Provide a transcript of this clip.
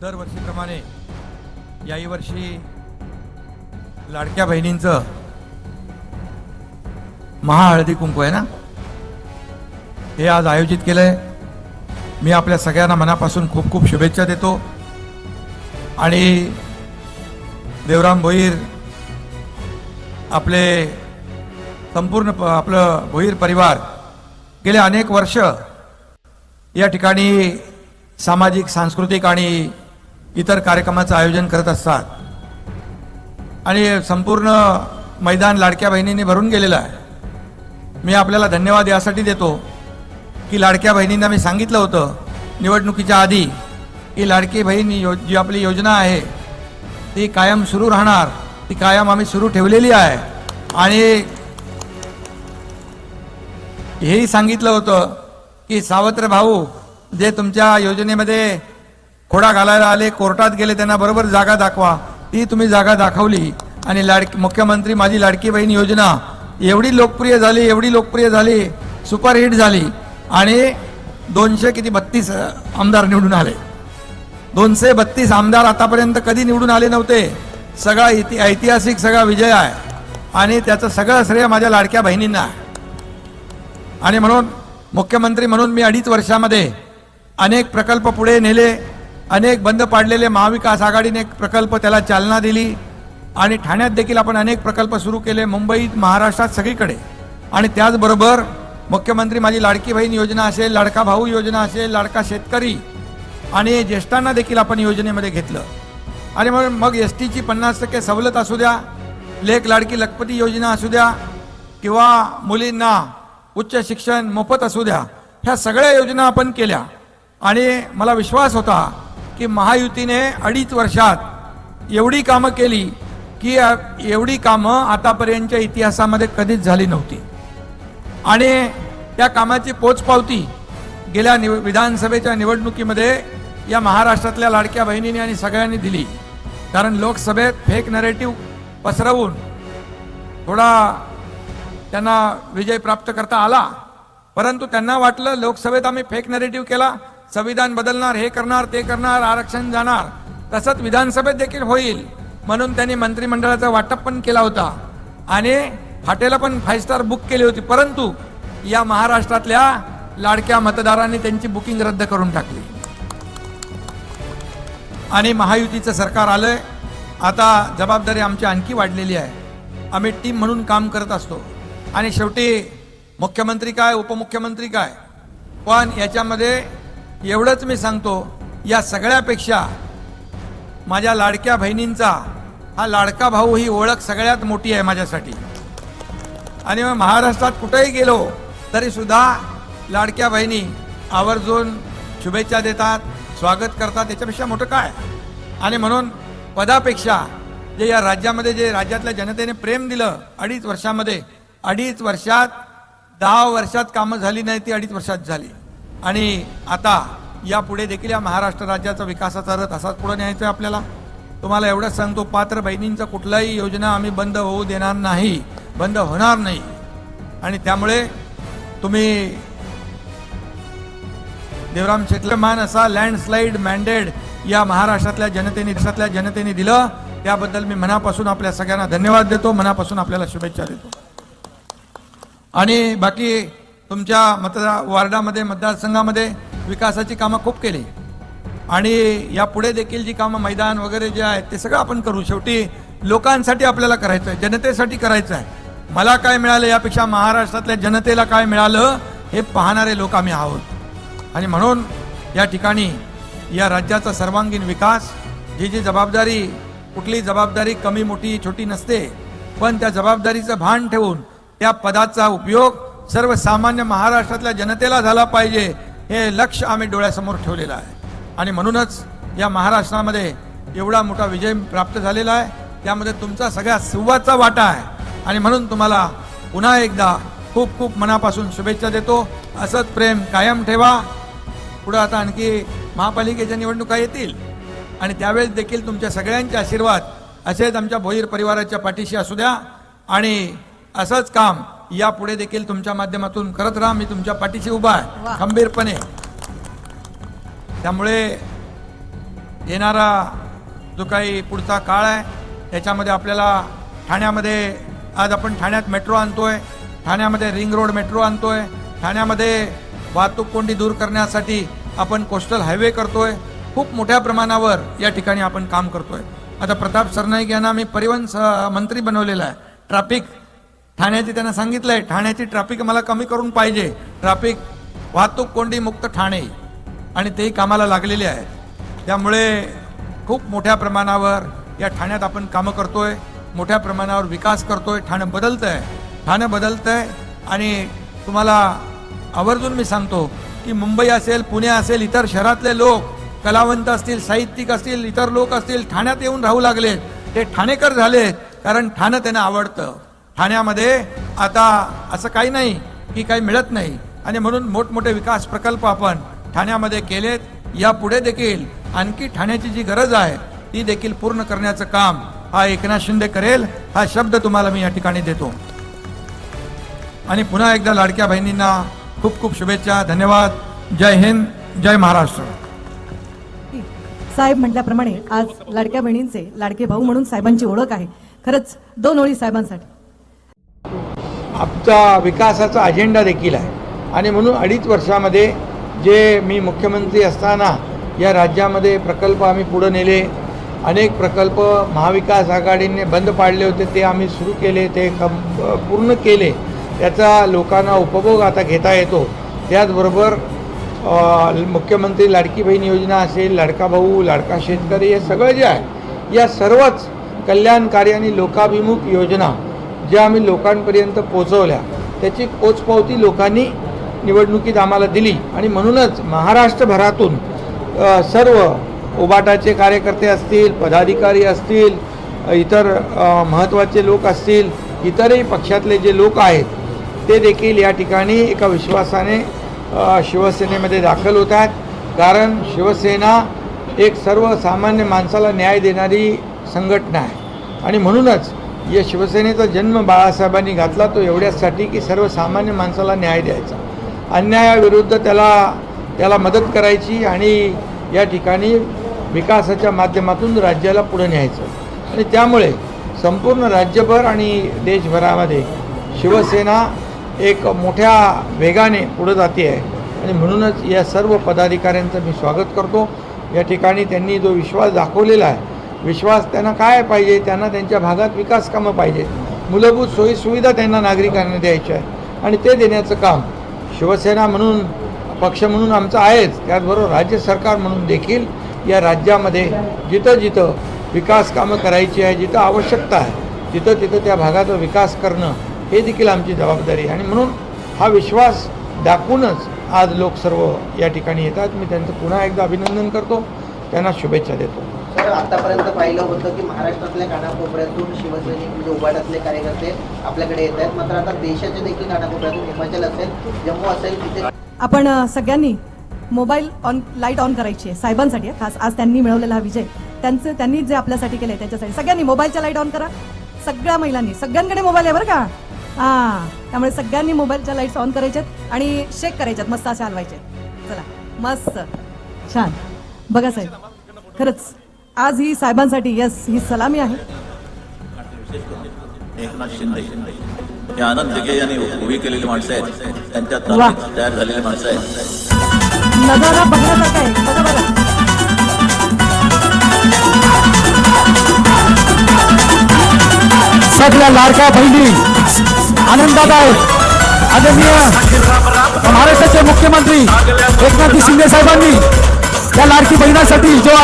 दरवर्षीप्रमाणे याही वर्षी लाडक्या बहिणींचं महाहळदी कुंकू आहे ना? हे आज आयोजित केलंय. मी आपल्या सगळ्यांना मनापासून खूप खूप शुभेच्छा देतो. आणि देवराम भोईर आपले संपूर्ण आपलं भोईर परिवार गेले अनेक वर्ष या ठिकाणी सामाजिक सांस्कृतिक आणि इतर कार्यक्रमाचं आयोजन करत असतात. आणि संपूर्ण मैदान लाडक्या बहिणींनी भरून गेलेलं आहे. मी आपल्याला धन्यवाद यासाठी देतो की लाडक्या बहिणींना मी सांगितलं होतं निवडणुकीच्या आधी की लाडकी बहीण यो जी आपली योजना आहे ती कायम सुरू राहणार ती कायम आम्ही सुरू ठेवलेली आहे. आणि हेही सांगितलं होतं की सावत्र भाऊ जे तुमच्या योजनेमध्ये खोडा घालायला आले कोर्टात गेले त्यांना बरोबर जागा दाखवा. ती तुम्ही जागा दाखवली. आणि लाडकी मुख्यमंत्री माझी लाडकी बहीण योजना एवढी लोकप्रिय झाली एवढी लोकप्रिय झाली सुपरहिट झाली. आणि दोनशे किती बत्तीस आमदार निवडून आले. दोनशे बत्तीस आमदार आतापर्यंत कधी निवडून आले नव्हते. सगळा इति ऐतिहासिक सगळा विजय आहे. आणि त्याचं सगळं श्रेय माझ्या लाडक्या बहिणींना आहे. आणि म्हणून मुख्यमंत्री म्हणून मी अडीच वर्षामध्ये अनेक प्रकल्प पुढे नेले. अनेक बंद पाडलेले महाविकास आघाडीने एक प्रकल्प त्याला चालना दिली आणि ठाण्यात देखील आपण अनेक प्रकल्प सुरू केले मुंबईत महाराष्ट्रात सगळीकडे. आणि त्याचबरोबर मुख्यमंत्री माझी लाडकी बहीण योजना असेल लाडका भाऊ योजना असेल लाडका शेतकरी आणि ज्येष्ठांना देखील आपण योजनेमध्ये घेतलं. आणि मग मग एस टीची पन्नास टक्के सवलत असू द्या लेख लाडकी लखपती योजना असू द्या किंवा मुलींना उच्च शिक्षण मोफत असू द्या ह्या सगळ्या योजना आपण केल्या. आणि मला विश्वास होता की महायुतीने अडीच वर्षात एवढी कामं केली की एवढी कामं आतापर्यंतच्या इतिहासामध्ये कधीच झाली नव्हती. आणि त्या कामाची पोचपावती गेल्या निव विधानसभेच्या निवडणुकीमध्ये या महाराष्ट्रातल्या लाडक्या बहिणीने आणि सगळ्यांनी दिली. कारण लोकसभेत फेक नरेटिव्ह पसरवून थोडा त्यांना विजय प्राप्त करता आला. परंतु त्यांना वाटलं लोकसभेत आम्ही फेक नरेटिव्ह केला संविधान बदलणार हे करणार ते करणार आरक्षण जाणार. तसंच विधानसभेत देखील होईल. म्हणून त्यांनी मंत्रिमंडळाचा वाटप पण केला होता. आणि हॉटेलं पण फाईव्ह स्टार बुक केली होती. परंतु या महाराष्ट्रातल्या लाडक्या मतदारांनी त्यांची बुकिंग रद्द करून टाकली. आणि महायुतीचं सरकार आलंय. आता जबाबदारी आमची आणखी वाढलेली आहे. आम्ही टीम म्हणून काम करत असतो. आणि शेवटी मुख्यमंत्री काय उपमुख्यमंत्री काय? पण याच्यामध्ये एवढंच मी सांगतो या सगळ्यापेक्षा माझ्या लाडक्या बहिणींचा हा लाडका भाऊ ही ओळख सगळ्यात मोठी आहे माझ्यासाठी. आणि मग महाराष्ट्रात कुठेही गेलो तरीसुद्धा लाडक्या बहिणी आवर्जून शुभेच्छा देतात स्वागत करतात याच्यापेक्षा मोठं काय? आणि म्हणून पदापेक्षा जे या राज्यामध्ये जे राज्यातल्या जनतेने प्रेम दिलं अडीच वर्षामध्ये अडीच वर्षात दहा वर्षात कामं झाली नाही ती अडीच वर्षात झाली. आणि आता यापुढे देखील या महाराष्ट्र राज्याचा विकासाचा रथ असाच पुढे न्यायचा आहे आपल्याला. तुम्हाला एवढंच सांगतो पात्र बहिणींचा कुठलाही योजना आम्ही बंद होऊ देणार नाही बंद होणार नाही. आणि त्यामुळे तुम्ही देवराम शेतलमान असा लँडस्लाईड मॅन्डेड या महाराष्ट्रातल्या जनतेने देशातल्या जनतेने दिलं त्याबद्दल मी मनापासून आपल्या सगळ्यांना धन्यवाद देतो मनापासून आपल्याला शुभेच्छा देतो. आणि बाकी तुमच्या मतदार वार्डामध्ये मतदारसंघामध्ये विकासाची कामं खूप केली. आणि यापुढे देखील जी कामं मैदान वगैरे जे आहेत ते सगळं आपण करू. शेवटी लोकांसाठी आपल्याला करायचं आहे जनतेसाठी करायचं आहे मला काय मिळालं यापेक्षा महाराष्ट्रातल्या जनतेला काय मिळालं हे पाहणारे लोक आम्ही आहोत. आणि म्हणून या ठिकाणी या राज्याचा सर्वांगीण विकास जी जी जबाबदारी कुठली जबाबदारी कमी मोठी छोटी नसते पण त्या जबाबदारीचं भान ठेवून त्या पदाचा उपयोग सर्वसामान्य महाराष्ट्रातल्या जनतेला झाला पाहिजे हे लक्ष आम्ही डोळ्यासमोर ठेवलेलं आहे. आणि म्हणूनच या महाराष्ट्रामध्ये एवढा मोठा विजय प्राप्त झालेला आहे. त्यामध्ये तुमचा सगळ्या सुवाचा वाटा आहे. आणि म्हणून तुम्हाला पुन्हा एकदा खूप खूप मनापासून शुभेच्छा देतो. असंच प्रेम कायम ठेवा. पुढं आता आणखी महापालिकेच्या निवडणुका येतील. आणि त्यावेळेस देखील तुमच्या सगळ्यांचे आशीर्वाद असेच आमच्या भोईर परिवाराच्या पाठीशी असू द्या. आणि असंच काम यापुढे देखील तुमच्या माध्यमातून करत राहा मी तुमच्या पाठीशी उभा आहे. खंबीरपणे. त्यामुळे येणारा जो काही पुढचा काळ आहे त्याच्यामध्ये आपल्याला ठाण्यामध्ये आज आपण ठाण्यात मेट्रो आणतोय. ठाण्यामध्ये रिंग रोड मेट्रो आणतोय. ठाण्यामध्ये वाहतूक कोंडी दूर करण्यासाठी आपण कोस्टल हायवे करतोय. खूप मोठ्या प्रमाणावर या ठिकाणी आपण काम करतोय. आता प्रताप सरनाईक यांना मी परिवहन मंत्री बनवलेला आहे. ट्रॅफिक ठाण्याची त्यांना सांगितलंय ठाण्याची ट्रॅफिक मला कमी करून पाहिजे. ट्रॅफिक वाहतूक कोंडी मुक्त ठाणे. आणि तेही कामाला लागलेले आहेत. त्यामुळे खूप मोठ्या प्रमाणावर या ठाण्यात आपण कामं करतोय. मोठ्या प्रमाणावर विकास करतोय. ठाणं बदलतंय. ठाणं बदलतंय. आणि तुम्हाला आवर्जून मी सांगतो की मुंबई असेल पुणे असेल इतर शहरातले लोक कलावंत असतील साहित्यिक असतील इतर लोक असतील ठाण्यात येऊन राहू लागले ते ठाणेकर झाले कारण ठाणं त्यांना आवडतं. ठाण्यामध्ये आता असं काही नाही की काही मिळत नाही. आणि म्हणून मोठमोठे विकास प्रकल्प आपण ठाण्यामध्ये केलेत. यापुढे देखील आणखी ठाण्याची जी गरज आहे ती देखील पूर्ण करण्याचं काम हा एकनाथ शिंदे करेल हा शब्द तुम्हाला मी या ठिकाणी देतो. आणि पुन्हा एकदा लाडक्या बहिणींना खूप खूप शुभेच्छा धन्यवाद. जय हिंद जय महाराष्ट्र. साहेब म्हटल्याप्रमाणे आज लाडक्या बहिणींचे लाडके भाऊ म्हणून साहेबांची ओळख आहे. खरंच दोन ओळी साहेबांसाठी. आमचा विकासाचा अजेंडा देखील आहे. आणि म्हणून अडीच वर्षामध्ये जे मी मुख्यमंत्री असताना या राज्यामध्ये प्रकल्प आम्ही पुढं नेले. अनेक प्रकल्प महाविकास आघाडीने बंद पाडले होते ते आम्ही सुरू केले ते कम पूर्ण केले. त्याचा लोकांना उपभोग आता घेता येतो. त्याचबरोबर मुख्यमंत्री लाडकी बहीण योजना असेल लाडका भाऊ लाडका शेतकरी हे सगळं जे आहे या सर्वच कल्याणकारी आणि लोकाभिमुख योजना ज्या आम्ही लोकांपर्यंत पोचवल्या त्याची पोचपावती लोकांनी निवडणुकीत आम्हाला दिली. आणि म्हणूनच महाराष्ट्रभरातून सर्व उबाटाचे कार्यकर्ते असतील पदाधिकारी असतील इतर महत्त्वाचे लोक असतील इतरही पक्षातले जे लोक आहेत ते देखील या ठिकाणी एका विश्वासाने शिवसेनेमध्ये दाखल होत आहेत. कारण शिवसेना एक सर्वसामान्य माणसाला न्याय देणारी संघटना आहे. आणि म्हणूनच या शिवसेनेचा जन्म बाळासाहेबांनी घातला तो एवढ्यासाठी की सर्वसामान्य माणसाला न्याय द्यायचा. अन्यायाविरुद्ध त्याला त्याला मदत करायची आणि या ठिकाणी विकासाच्या माध्यमातून राज्याला पुढे न्यायचं. आणि त्यामुळे संपूर्ण राज्यभर आणि देशभरामध्ये शिवसेना एक मोठ्या वेगाने पुढं जाते आहे. आणि म्हणूनच या सर्व पदाधिकाऱ्यांचं मी स्वागत करतो. या ठिकाणी त्यांनी जो विश्वास दाखवलेला आहे विश्वास त्यांना काय पाहिजे? त्यांना त्यांच्या भागात विकास कामं पाहिजेत मूलभूत सोयीसुविधा त्यांना नागरिकांना द्यायच्या आहेत. आणि ते देण्याचं काम शिवसेना म्हणून पक्ष म्हणून आमचं आहेच. त्याचबरोबर राज्य सरकार म्हणून देखील या राज्यामध्ये जिथं जिथं विकास कामं करायची आहे जिथं आवश्यकता आहे तिथं तिथं त्या भागाचा विकास करणं हे देखील आमची जबाबदारी आणि म्हणून हा विश्वास दाखवूनच आज लोक सर्व या ठिकाणी येतात. मी त्यांचं पुन्हा एकदा अभिनंदन करतो. त्यांना शुभेच्छा देतो. आपण आतापर्यंत पाहिलं होतं की महाराष्ट्रातल्या कानाकोपऱ्यातून शिवसैनिक म्हणजे उबाटातले कार्यकर्ते आपल्याकडे येत आहेत. मात्र आता देशाच्या देखील कानाकोपऱ्यातून हिमाचल असेल जम्मू असेल तिथे आपण सगळ्यांनी मोबाईल ऑन लाइट ऑन करायची आहे साहेबांसाठी. खास आज त्यांनी मिळवलेला हा विजय. त्यांचं त्यांनी जे आपल्यासाठी केलंय त्याच्यासाठी. सगळ्यांनी मोबाईलच्या लाइट ऑन करा. सगळ्या महिलांनी. सगळ्यांकडे मोबाईल आहे बरं का? हां. त्यामुळे सगळ्यांनी मोबाईलच्या लाईट्स ऑन करायच्यात आणि शेक करायच्यात मस्त असे हलवायचे चला. मस्त. छान. बघा साहेब. खरंच. आज ही साहेबांसाठी यस ही सलामी आहे. एकनाथ शिंदे. हे आनंद दिघे यांनी उभी केलेली माणसं आहेत. त्यांच्या तयार झालेली माणसं आहेत. नजारा बघण्यासारखा आहे. बघा बघा. सगळ्या लाडक्या बहिणी आनंदात आहेत आदरणीय महाराष्ट्राचे मुख्यमंत्री एकनाथ शिंदे साहेबांनी या लाडकी बहिणासाठी जो